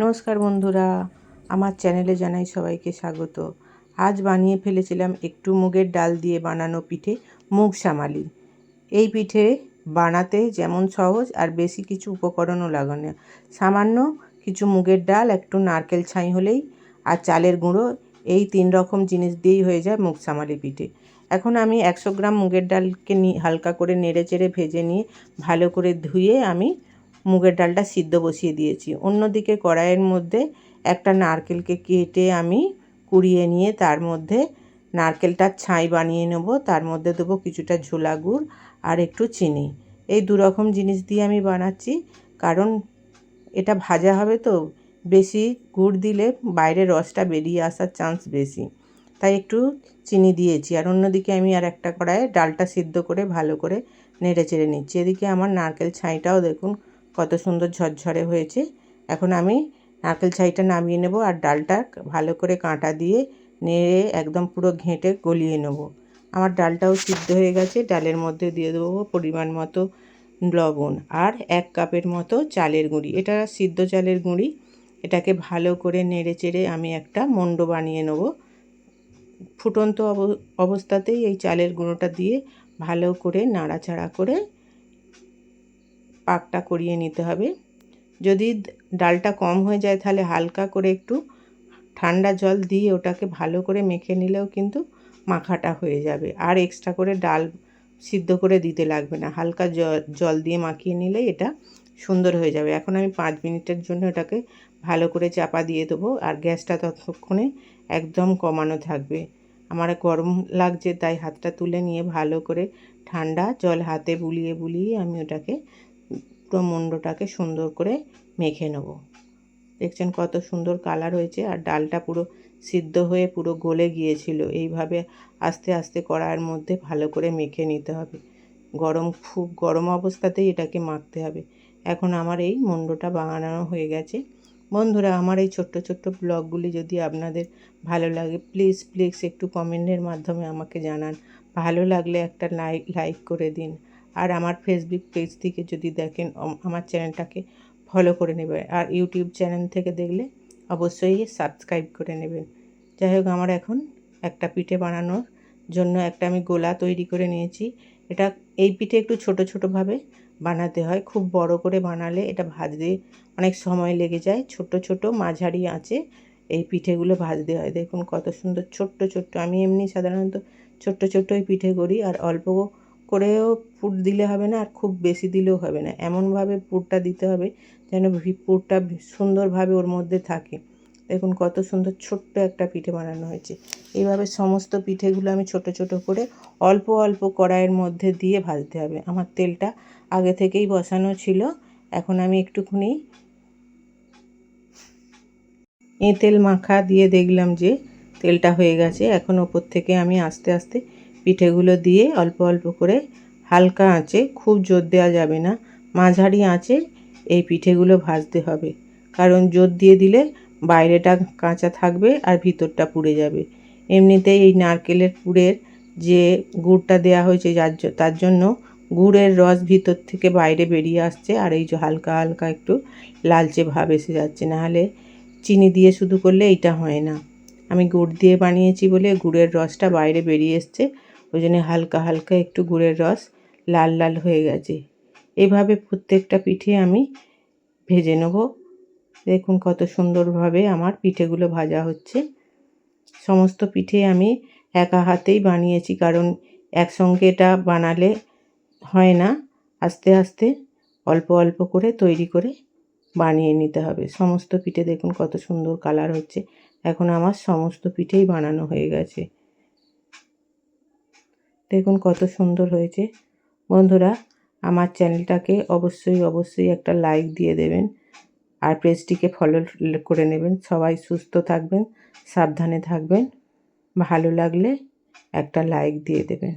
নমস্কার বন্ধুরা, আমার চ্যানেলে জানাই সবাইকে স্বাগত। আজ বানিয়ে ফেলেছিলাম একটু মুগের ডাল দিয়ে বানানো পিঠে মুগ সামালি। এই পিঠে বানাতে যেমন সহজ আর বেশি কিছু উপকরণও লাগানো। সামান্য কিছু মুগের ডাল, একটু নারকেল ছাই হলেই আর চালের গুঁড়ো, এই তিন রকম জিনিস দিয়েই হয়ে যায় মুগ সামালি পিঠে। এখন আমি একশো গ্রাম মুগের ডালকে হালকা করে নেড়ে চেড়ে ভেজে নিয়ে ভালো করে ধুয়ে আমি মুগের ডালটা সিদ্ধ বসিয়ে দিয়েছি। অন্যদিকে কড়াইয়ের মধ্যে একটা নারকেলকে কেটে আমি কুড়িয়ে নিয়ে তার মধ্যে নারকেলটার ছাই বানিয়ে নেব। তার মধ্যে দেবো কিছুটা ঝোলা গুড় আর একটু চিনি। এই দু রকম জিনিস দিয়ে আমি বানাচ্ছি। কারণ এটা ভাজা হবে তো, বেশি গুড় দিলে বাইরে রসটা বেরিয়ে আসার চান্স বেশি। তাই একটু চিনি দিয়েছি। আর অন্যদিকে আমি আর একটা কড়াইয়ে ডালটা সিদ্ধ করে ভালো করে নেড়ে চেড়ে নিচ্ছি। এদিকে আমার নারকেল ছাইটাও দেখুন কত সুন্দর ঝরঝরে হয়েছে। এখন আমি নারকেল ছাইটা নামিয়ে নেব আর ডালটা ভালো করে কাঁটা দিয়ে নেড়ে একদম পুরো ঘেঁটে গলিয়ে নেব। আমার ডালটাও সিদ্ধ হয়ে গেছে। ডালের মধ্যে দিয়ে দেবো পরিমাণ মতো লবণ আর এক কাপের মতো চালের গুঁড়ি। এটা সিদ্ধ চালের গুঁড়ি। এটাকে ভালো করে নেড়ে চেড়ে আমি একটা মণ্ড বানিয়ে নেব। ফুটন্ত অবস্থাতেই এই চালের গুঁড়োটা দিয়ে ভালো করে নাড়াচাড়া করে পাকটা করিয়ে নিতে হবে। যদি ডালটা কম হয়ে যায় তাহলে হালকা করে একটু ঠান্ডা জল দিয়ে ওটাকে ভালো করে মেখে নিলেও কিন্তু মাখাটা হয়ে যাবে। আর এক্সট্রা করে ডাল সিদ্ধ করে দিতে লাগবে না। হালকা জল দিয়ে মাখিয়ে নিলে এটা সুন্দর হয়ে যাবে। এখন আমি পাঁচ মিনিটের জন্য এটাকে ভালো করে চাপা দিয়ে দেবো আর গ্যাসটা ততক্ষণে একদম কমানো থাকবে। আমার গরম লাগছে তাই হাতটা তুলে নিয়ে ভালো করে ঠান্ডা জল হাতে বুলিয়ে বুলিয়ে আমি ওটাকে পুরো মুন্ডটাকে সুন্দর করে মেখে নেব। দেখছেন কত সুন্দর কালার হয়েছে আর ডালটা পুরো সিদ্ধ হয়ে পুরো গলে গিয়েছিল। এইভাবে আস্তে আস্তে কড়াইয়ের মধ্যে ভালো করে মেখে নিতে হবে। গরম, খুব গরম অবস্থাতেই এটাকে মাখতে হবে। এখন আমার এই মুন্ডটা বানানো হয়ে গেছে। বন্ধুরা, আমার এই ছোট্ট ছোট্ট ব্লগগুলি যদি আপনাদের ভালো লাগে প্লিজ প্লিজ একটু কমেন্টের মাধ্যমে আমাকে জানান। ভালো লাগলে একটা লাইক লাইক করে দিন। আর আমার ফেসবুক পেজ থেকে যদি দেখেন আমার চ্যানেলটাকে ফলো করে নেবেন। আর ইউটিউব চ্যানেল থেকে দেখলে অবশ্যই সাবস্ক্রাইব করে নেবেন। যাই হোক, আমার এখন একটা পিঠে বানানোর জন্য একটা আমি গোলা তৈরি করে নিয়েছি। এটা, এই পিঠে একটু ছোট ছোটোভাবে বানাতে হয়। খুব বড় করে বানালে এটা ভাজতে অনেক সময় লেগে যায়। ছোট ছোট মাঝারি আঁচে এই পিঠেগুলো ভাজতে হয়। দেখুন কত সুন্দর ছোট্ট ছোট্ট। আমি এমনি সাধারণত ছোট্ট ছোট্টই পিঠে করি আর অল্প করেও পুর দিলে হবে না আর খুব বেশি দিলেও হবে না। এমনভাবে পুরটা দিতে হবে যেন পুরটা সুন্দরভাবে ওর মধ্যে থাকে। দেখুন কত সুন্দর ছোট্ট একটা পিঠে বানানো হয়েছে। এইভাবে সমস্ত পিঠেগুলো আমি ছোট ছোট করে অল্প অল্প কড়াইয়ের মধ্যে দিয়ে ভাজতে হবে। আমার তেলটা আগে থেকেই বসানো ছিল। এখন আমি একটুখানি তেল মাখা দিয়ে দেখলাম যে তেলটা হয়ে গেছে। এখন ওপর থেকে আমি আস্তে আস্তে পিঠেগুলো দিয়ে অল্প অল্প করে হালকা আঁচে খুব জোর দেওয়া যাবে না। মাঝারি আঁচে এই পিঠেগুলো ভাজতে হবে। কারণ জোর দিয়ে দিলে বাইরেটা কাঁচা থাকবে আর ভিতরটা পুড়ে যাবে। এমনিতেই এই নারকেলের পুরের যে গুড়টা দেয়া হয়েছে যার তার জন্য গুড়ের রস ভিতর থেকে বাইরে বেরিয়ে আসছে আর এই যে হালকা হালকা একটু লালচে ভাব এসে যাচ্ছে। নাহলে চিনি দিয়ে শুধু করলে এইটা হয় না। আমি গুড় দিয়ে বানিয়েছি বলে গুড়ের রসটা বাইরে বেরিয়ে এসছে। ওই জন্য হালকা হালকা একটু গুড়ের রস লাল লাল হয়ে গেছে। এভাবে প্রত্যেকটা পিঠে আমি ভেজে নেব। দেখুন কত সুন্দরভাবে আমার পিঠেগুলো ভাজা হচ্ছে। সমস্ত পিঠে আমি একা হাতেই বানিয়েছি, কারণ একসঙ্গে এটা বানালে হয় না। আস্তে আস্তে অল্প অল্প করে তৈরি করে বানিয়ে নিতে হবে। সমস্ত পিঠে দেখুন কত সুন্দর কালার হচ্ছে। এখন আমার সমস্ত পিঠেই বানানো হয়ে গেছে। দেখুন কত সুন্দর হয়েছে। বন্ধুরা, আমার চ্যানেলটাকে অবশ্যই অবশ্যই একটা লাইক দিয়ে দেবেন আর পেজটিকে ফলো করে নেবেন। সবাই সুস্থ থাকবেন, সাবধানে থাকবেন। ভালো লাগলে একটা লাইক দিয়ে দেবেন।